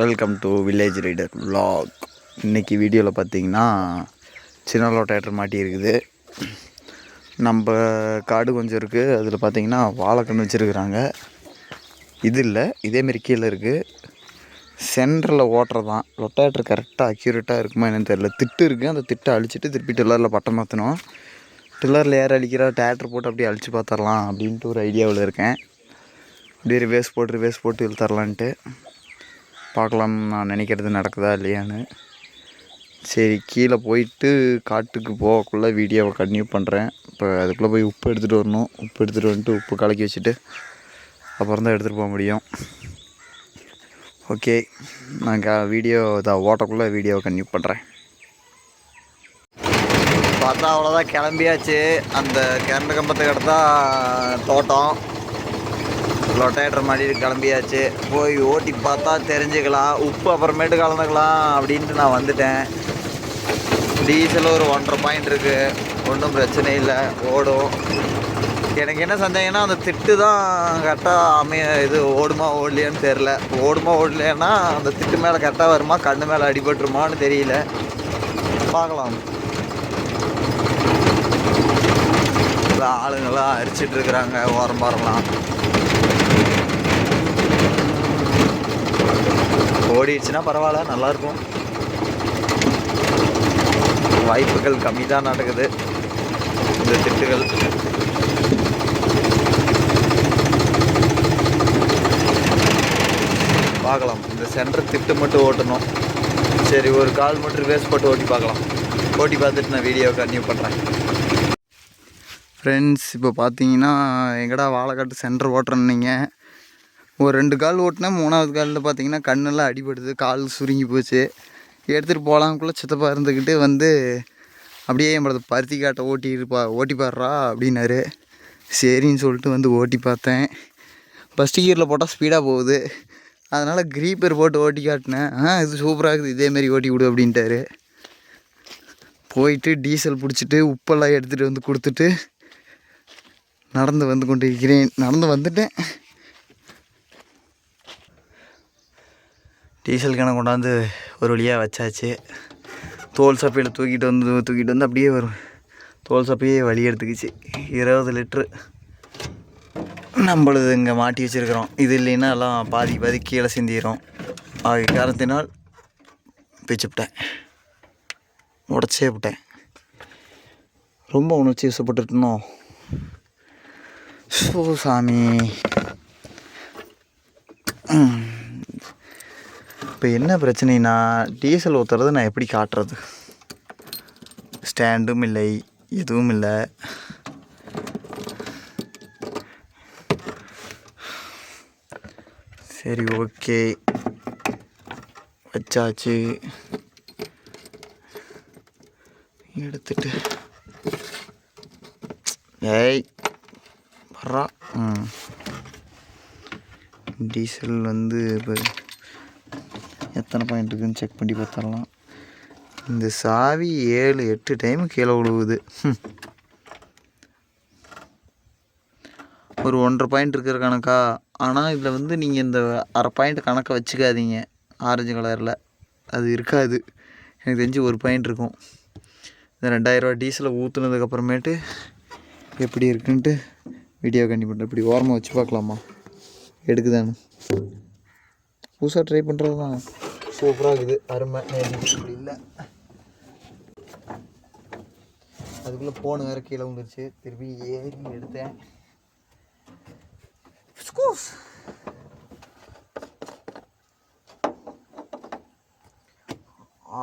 Welcome to village rider vlog இன்னைக்கு வீடியோவில் பார்த்தீங்கன்னா சின்ன டேட்டர் மாட்டி இருக்குது. நம்ம காடு கொஞ்சம் இருக்குது அதில் பார்த்தீங்கன்னா வாழைக்கன்று வச்சுருக்குறாங்க. இது இல்லை இதேமாரி கீழே இருக்குது சென்டரில் ஓட்டுறதான் ரொட்டேட்டர் கரெக்டாக அக்யூரேட்டாக இருக்குமா என்னன்னு தெரியல. திட்டு இருக்குது அந்த திட்டை அழிச்சிட்டு திருப்பி டில்லரில் பட்டம் மாற்றணும் டில்லரில் ஏற அழிக்கிறா? டேட்டர் போட்டு அப்படியே அழிச்சு பார்த்துடலாம் அப்படின்ட்டு ஒரு ஐடியாவில் இருக்கேன். அப்படியே ரிவேஸ் போட்டு ரிவேஸ் போட்டு இழுத்தரலான்ட்டு. பார்க்கலாம் நான் நினைக்கிறது நடக்குதா இல்லையான்னு. சரி கீழே போயிட்டு காட்டுக்கு போகக்குள்ளே வீடியோவை கன்டினியூ பண்ணுறேன் இப்போ அதுக்குள்ளே போய் உப்பு எடுத்துகிட்டு வரணும். உப்பு எடுத்துகிட்டு வந்துட்டு உப்பு கலக்கி வச்சுட்டு அப்புறம் தான் எடுத்துகிட்டு போக முடியும். ஓகே நான் க வீடியோ இதை ஓட்டக்குள்ளே வீடியோவை கன்டினியூ பண்ணுறேன் பார்த்தா அவ்வளோதான் கிளம்பியாச்சு. அந்த கிளம்பு கம்பத்துக்கு அடுத்தா தோட்டம். லொட்டேட்டர் மாதிரி கிளம்பியாச்சு. போய் ஓட்டி பார்த்தா தெரிஞ்சுக்கலாம். உப்பு அப்புறமேட்டு கலந்துக்கலாம் அப்படின்ட்டு நான் வந்துட்டேன். டீசல் ஒரு ஒன்றரை பாயிண்ட் இருக்குது ஒன்றும் பிரச்சனை இல்லை. ஓடும். எனக்கு என்ன சந்தேகம்னா அந்த திட்டு தான் கரெக்டாக அமைய இது ஓடுமா ஓடலையான்னு தெரில ஓடுமா ஓடலையான்னா அந்த திட்டு மேலே கரெக்டாக வருமா கண்ணு மேலே அடிபட்டுருமான்னு தெரியல. பார்க்கலாம். ஆளுங்களாம் அரிச்சிட்ருக்குறாங்க ஓரம் பாருங்களாம் ஓடிடுச்சுன்னா பரவாயில்ல நல்லாயிருக்கும். வாய்ப்புகள் கம்மி தான் நடக்குது. இந்த திட்டுகள். பார்க்கலாம். இந்த சென்டர் திட்டு மட்டும் ஓட்டணும். சரி ஒரு கால் மட்டும் வேஸ்ட் போட்டு ஓட்டி பார்க்கலாம். ஓட்டி பார்த்துட்டு நான் வீடியோ கன்யூ பண்ணுறேன் ஃப்ரெண்ட்ஸ் இப்போ பார்த்தீங்கன்னா எங்கடா வாழைக்காட்டு சென்டர் ஓட்டுறேன்னீங்க ஒரு ரெண்டு கால் ஓட்டினேன் மூணாவது காலில் பார்த்தீங்கன்னா கண்ணெல்லாம் அடிபடுது கால் சுருங்கி போச்சு. எடுத்துகிட்டு போகலாம்குள்ளே சித்தப்பா இருந்துக்கிட்டு வந்து அப்படியே நம்மளது பருத்தி காட்டை ஓட்டி பா ஓட்டி பாடுறா அப்படின்னாரு. சரின்னு சொல்லிட்டு வந்து ஓட்டி பார்த்தேன். ஃபஸ்ட்டு கியரில் போட்டால் ஸ்பீடாக போகுது. அதனால் க்ரீப்பர் போட்டு ஓட்டி காட்டினேன். ஆ இது சூப்பராக இருக்குது இதேமாரி ஓட்டி விடு அப்படின்ட்டாரு. போயிட்டு டீசல் பிடிச்சிட்டு உப்பெல்லாம் எடுத்துகிட்டு வந்து கொடுத்துட்டு நடந்து வந்து கொண்டிருக்கிறேன். நடந்து வந்துட்டேன். டீசல் கணக்கு கொண்டாந்து ஒரு வழியாக வச்சாச்சு. தோல் சப்பையில் தூக்கிட்டு வந்து தூக்கிட்டு வந்து அப்படியே ஒரு தோல் சப்பையே வழி எடுத்துக்கிச்சு. இருபது லிட்ரு நம்மளது இங்கே மாட்டி வச்சுருக்குறோம். இது இல்லைன்னா எல்லாம் பாதி பாதி கீழே சிந்திடும் ஆகிய காரணத்தினால் பிச்சுப்பிட்டேன் உடச்சே விட்டேன். ரொம்ப உணர்ச்சி வசப்பட்டுட்டனோ. ஸோ சாமி இப்போ என்ன பிரச்சனைனா டீசல் ஊற்றுறது நான் எப்படி காட்டுறது? ஸ்டாண்டும் இல்லை எதுவும் இல்லை. சரி ஓகே. வச்சாச்சு. எடுத்துட்டு. ஏய். ரா டீசல் வந்து இப்போ எத்தனை பாயிண்ட் இருக்குன்னு செக் பண்ணி பார்த்துடலாம். இந்த சாவி ஏழு எட்டு டைம் கீழே விழுவுது. ஒரு ஒன்றரை பாயிண்ட் இருக்கிற கணக்கா? ஆனால் இதில் வந்து நீங்கள் இந்த அரை பாயிண்ட் கணக்கை வச்சுக்காதீங்க. ஆரஞ்சு கலரில் அது இருக்காது. எனக்கு தெரிஞ்சு ஒரு பாயிண்ட் இருக்கும். இந்த ரெண்டாயிரரூவா டீசலை ஊற்றுனதுக்கப்புறமேட்டு எப்படி இருக்குன்ட்டு வீடியோ கண்டி பண்ணுறேன் இப்படி ஓரமாக வச்சு பார்க்கலாமா? எடுக்குதான்னு. புதுசாக ட்ரை பண்ணுறது தான் சூப்பராக இருக்குது. அருமை. இப்படி இல்லை. அதுக்குள்ளே போன வேறு கீழே வந்துருச்சு திருப்பி ஏறி எடுத்தேன். ஸ்கூஸ்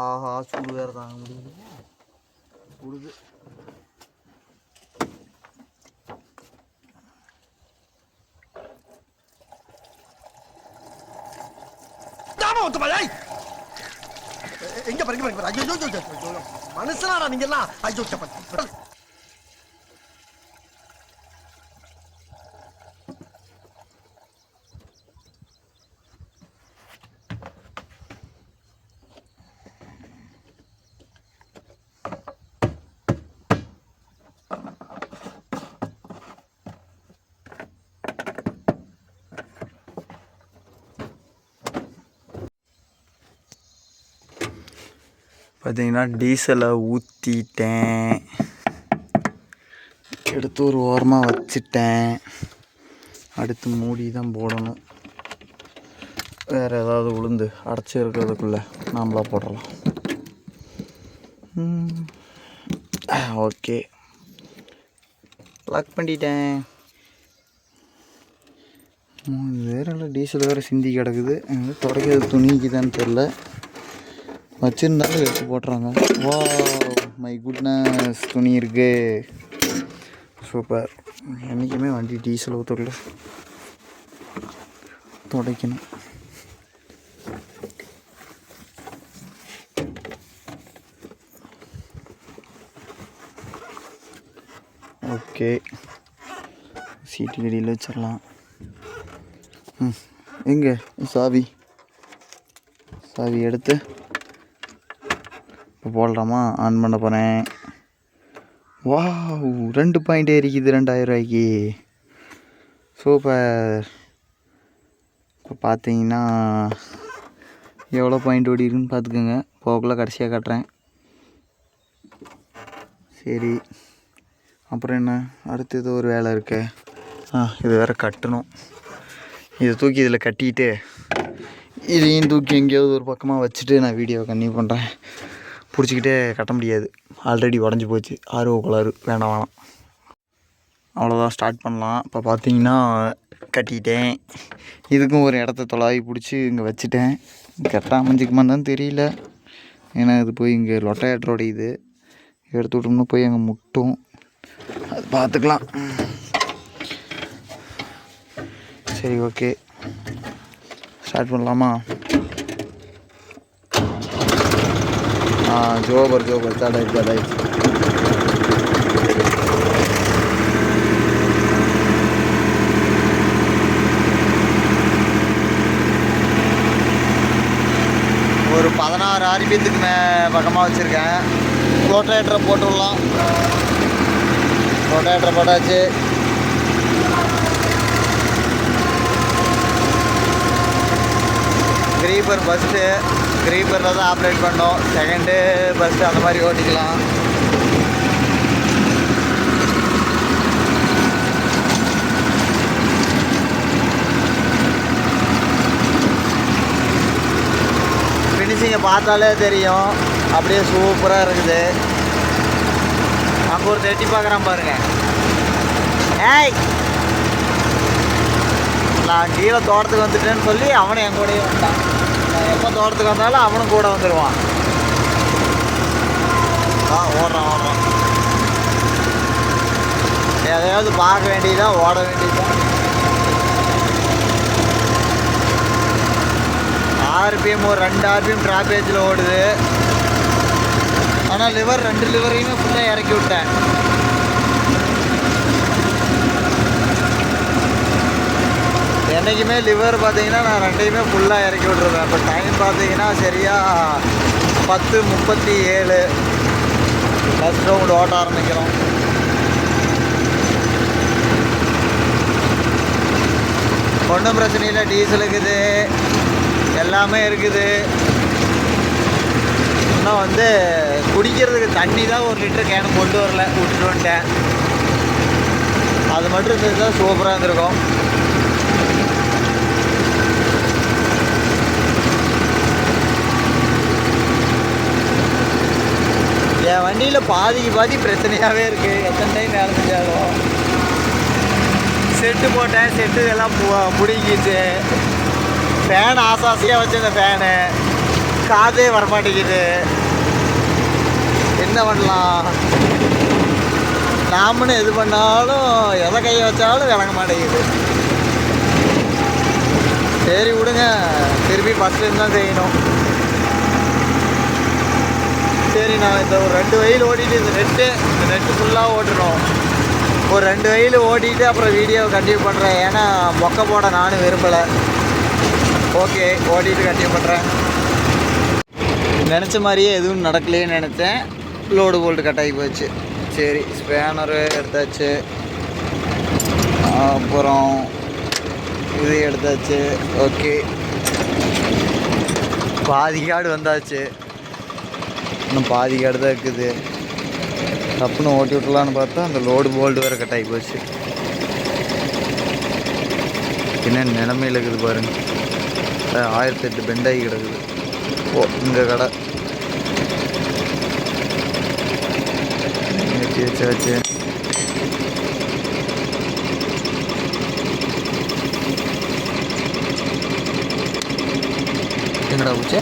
ஆஹா சூடு வேறு தாங்க முடியல. சுடுது பறிக்க பறிக்க ஐயோ ஐயோ, ஐயோ, ஐயோ நீங்க எல்லாம் ஐயோ. பார்த்தீங்கன்னா டீசலை ஊற்றிட்டேன் எடுத்து ஒரு ஓரமாக வச்சுட்டேன். அடுத்து மூடி தான் போடணும். வேறு ஏதாவது உளுந்து அடைச்சி இருக்கிறதுக்குள்ளே நாம்ளாக போடலாம். ஓகே. லாக் பண்ணிட்டேன். மூணு வேற இல்லை டீசல் வேறு சிந்தி கிடக்குது. தொடக்கிறது துடைக்கிறது துணிக்குதான்னு தெரில வச்சுருந்தாலும் எடுத்து போட்டுறாங்க. வா மை குட்னஸ் துணி இருக்கு. சூப்பர் என்றைக்குமே வண்டி டீசல் ஊற்றக்குள்ள துடைக்கணும். ஓகே சீட்டு கடியில் வச்சிடலாம் ம் எங்கே? சாவி. சாவி எடுத்து. இப்போ போடலாமா? ஆன் பண்ண போகிறேன் வா ரெண்டு பாயிண்ட் ஏறிக்குது ரெண்டாயிரம் ரூபாய்க்கு. சூப்பர். இப்போ பார்த்தீங்கன்னா எவ்வளோ பாயிண்ட் ஓடி இருக்குன்னு பார்த்துக்கோங்க. போகக்குள்ளே கடைசியாக காட்டுறேன். சரி. அப்புறம் என்ன? அடுத்தது ஒரு வேலை இருக்கு. ஆ இது வேறு கட்டணும். இதை தூக்கி இதில் கட்டிட்டு இதையும் தூக்கி எங்கேயாவது ஒரு பக்கமாக வச்சுட்டு நான் வீடியோ கன்னியூ பண்ணுறேன் பிடிச்சிக்கிட்டே கட்ட முடியாது. ஆல்ரெடி உடஞ்சி போச்சு. ஆர்வ கோளாறு. வேணாம் வேணாம். அவ்வளோதான் ஸ்டார்ட் பண்ணலாம். இப்போ பார்த்தீங்கன்னா கட்டிட்டேன். இதுக்கும் ஒரு இடத்த தொலாவி பிடிச்சி இங்கே வச்சுட்டேன். கரெக்டாக அமைஞ்சிக்குமான்னு தான் தெரியல. ஏன்னா இது போய் இங்கே லொட்டையாட்டரோட இது. எடுத்து விட்டோம்னா போய் அங்கே முட்டும். அது பார்த்துக்கலாம் சரி ஓகே ஸ்டார்ட் பண்ணலாமா? ஆ ஜோபர் ஜோபர் ஸ்டார்ட் ஆயிடுச்சு ஸ்டார்ட் ஒரு பதினாறு ஆர்பியத்துக்கு மே பக்கமாக வச்சுருக்கேன். ரோட்டேட்டரை போட்டு விடலாம் ரோட்டேட்டரை போட்டாச்சு. கிரீப்பர் ஃபஸ்ட்டு ஸ்க்ரீப்பரில் தான் ஆப்ரேட் பண்ணோம். செகண்டு பஸ்ஸு அந்த மாதிரி ஓட்டிக்கலாம். ஃபினிஷிங்கை பார்த்தாலே தெரியும். அப்படியே சூப்பராக இருக்குது. அங்கே ஒரு தட்டி பார்க்குறான் பாருங்க. ஏய்! நான் கீழே தோட்டத்துக்கு வந்துட்டேன்னு சொல்லி அவனும் என் கூடயே வந்தான். எப்போ தோட்டத்துக்கு வந்தாலும் அவனும் கூட வந்துடுவான் ஆ ஓடுறான் ஓடுறான். எதையாவது பார்க்க வேண்டியதா ஓட வேண்டியதா. ஆர்பிஎம் ஒரு ரெண்டு ஆர்பிஎம் டிராபேஜில் ஓடுது. ஆனால் லிவர் ரெண்டு லிவரையுமே ஃபுல்லாக இறக்கி விட்டேன். என்றைக்குமே லிவர் பார்த்தீங்கன்னா நான் ரெண்டையுமே ஃபுல்லாக இறக்கி விட்ருவேன் இப்போ டைம் பார்த்தீங்கன்னா சரியாக பத்து முப்பத்தி ஏழு. ஃபஸ்ட் ரவுண்ட் ஓட்ட ஆரம்பிக்கிறோம். ஒன்றும் பிரச்சனை இல்லை டீசல் இருக்குது. எல்லாமே இருக்குது. இன்னும் வந்து குடிக்கிறதுக்கு தண்ணி தான் ஒரு லிட்டர் கேனு கொண்டு வரல விட்டுட்டு வந்துட்டேன். அது மட்டும் செஞ்சால் சூப்பராக இருந்திருக்கும். என் வண்டியில் பாதிக்கு பாதி பிரச்சனையாகவே இருக்குது எத்தனை டைம் வேலை செஞ்சாலும் செட்டு போட்டேன் செட்டு எல்லாம் பிடிங்கிச்சு பிடுங்கிச்சு. ஃபேன் ஆசாசியாக வச்சிருந்த ஃபேனு காதே வரமாட்டேங்குது. என்ன பண்ணலாம்? நாமனு எது பண்ணாலும் எதை கையை வச்சாலும் விளங்க மாட்டேங்குது. சரி விடுங்க. திருப்பி ஃபஸ்ட்லேருந்து தான் செய்யணும். சரி நான் இந்த ஒரு ரெண்டு வயல் ஓடிட்டு இந்த நெட்டு இந்த நெட்டு ஃபுல்லாக ஓட்டணும். ஒரு ரெண்டு வயல் ஓடிட்டு அப்புறம் வீடியோவை கண்டினியூ பண்ணுறேன் ஏன்னா மொக்க போட நானும் விரும்பலை. ஓகே ஓடிட்டு கண்டினியூ பண்ணுறேன் நினச்ச மாதிரியே எதுவும் நடக்கலையேன்னு நினச்சேன். லோடு போல்ட்டு கட் ஆகி போச்சு. சரி ஸ்பேனரு எடுத்தாச்சு. அப்புறம் இது எடுத்தாச்சு. ஓகே பாதி காடு வந்தாச்சு. இன்னும் பாதி கடை தான் இருக்குது. தப்புன்னு ஓட்டி விட்டலான்னு பார்த்தா அந்த லோடு போல்டு வேறு கட் ஆகி போச்சு. என்ன நிலமையில் இருக்குது பாருங்க. ஆயிரத்தி எட்டு பெண்டாகி கிடக்குது. ஓ இங்கே கடை. வச்சு வச்சாச்சு எங்கடா பூச்சே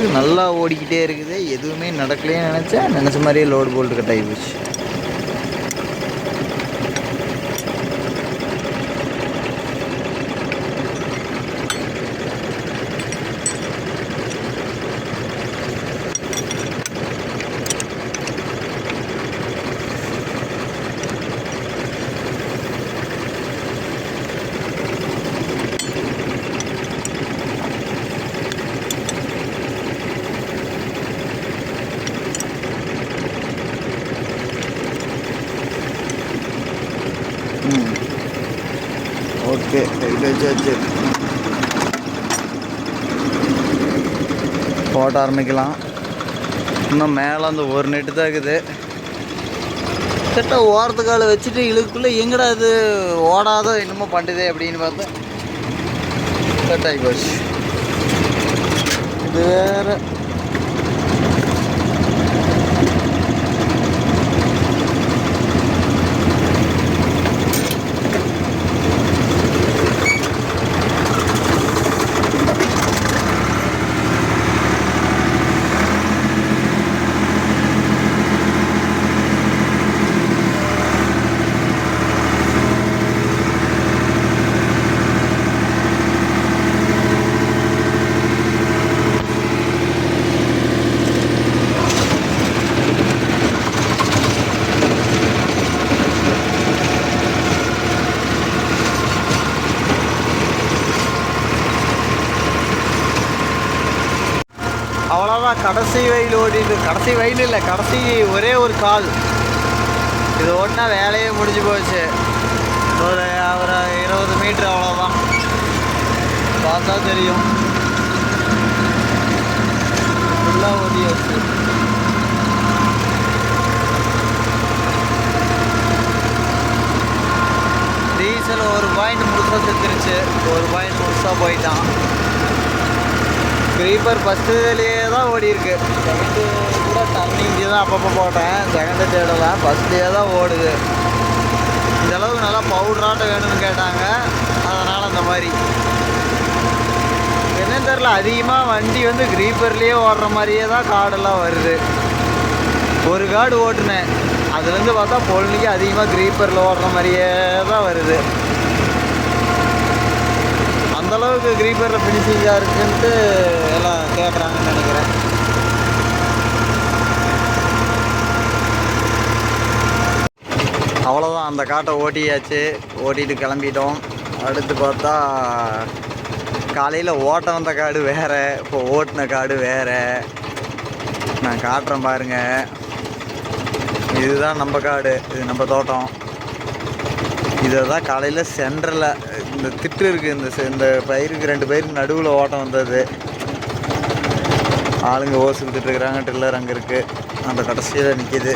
இது நல்லா ஓடிக்கிட்டே இருக்குது. எதுவுமே நடக்கலையே நினச்சா நினச்ச மாதிரியே லோடு போல்டு கட் ஆகி போச்சு. ஓகே வச்சு வச்சாச்சு போட்ட ஆரம்பிக்கலாம். இன்னும் மேலே அந்த ஒரு நெட்டு தான் இருக்குது. கிட்ட காலை வச்சுட்டு இழுக்குள்ளே எங்கடா இது ஓடாதோ என்னமோ பண்ணுதே அப்படின்னு பார்த்தா கட் ஆகி போச்சு. இது வேறு. அவ்வளோதான் கடைசி வயல் ஓடிட்டு கடைசி வயல் இல்லை கடைசி ஒரே ஒரு கால். இது ஒன்றா வேலையே முடிஞ்சு போச்சு. ஒரு ஒரு இருபது மீட்ரு அவ்வளோதான் பார்த்தா தெரியும். ஃபுல்லாக ஓடியாச்சு. டீசல் ஒரு பாயிண்ட் முழுசாக செத்துருச்சு ஒரு பாயிண்ட் முழுசாக போயிட்டான். ஸ்க்ரீப்பர் ஃபஸ்ட்டுலேயே தான் ஓடி இருக்கு செகண்டு கூட டர்னிங்கு தான் அப்பப்போ போட்டேன். செகண்டு தேடலாம் ஃபஸ்ட்லேயே தான் ஓடுது. இந்த அளவுக்கு நல்லா பவுடராட்டம் வேணும்னு கேட்டாங்க. அதனால் அந்த மாதிரி. என்னன்னு தெரில அதிகமாக வண்டி வந்து க்ரீப்பர்லேயே ஓடுற மாதிரியே தான் காடெல்லாம் வருது. ஒரு காடு ஓட்டுனேன். அதுலேருந்து பார்த்தா பொழுதுக்கு அதிகமாக க்ரீப்பரில் ஓடுற மாதிரியே தான் வருது. அந்தளவுக்கு க்ரீப்பரில் ஃபினிஷிங்காக இருக்குன்ட்டு எல்லாம் கேட்குறாங்கன்னு நினைக்கிறேன். அவ்வளோதான் அந்த காட்டை ஓட்டியாச்சு. ஓட்டிட்டு கிளம்பிட்டோம். அடுத்து பார்த்தா காலையில் ஓட்ட வந்த காடு வேறு இப்போ ஓட்டின காடு வேறு. நான் காட்டுறேன் பாருங்கள் இதுதான் நம்ம காடு இது நம்ம தோட்டம். இதை தான் காலையில் சென்டரில் இந்த திட்டு இருக்குது இந்த இந்த பயிருக்கு ரெண்டு பயிருக்கு நடுவில் ஓட்டம் வந்தது. ஆளுங்க ஓசு இருக்கிறாங்க ட்ரில்லர் அங்கே இருக்குது அந்த கடைசியில் நிற்கிது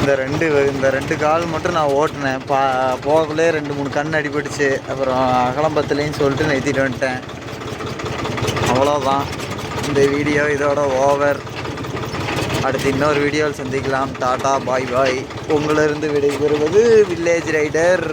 இந்த ரெண்டு இந்த ரெண்டு கால் மட்டும் நான் ஓட்டினேன். பா போகக்குள்ளே ரெண்டு மூணு கண் அடிபட்டுச்சு. அப்புறம் அகலம்பத்துலேயும் சொல்லிட்டு நிறுத்திட்டு வந்துட்டேன். அவ்வளோதான் இந்த வீடியோ இதோட ஓவர் அடுத்து இன்னொரு வீடியோவில் சந்திக்கலாம். டாடா பாய் பாய். உங்களிருந்து விடைபெறுவது வில்லேஜ் ரைடர்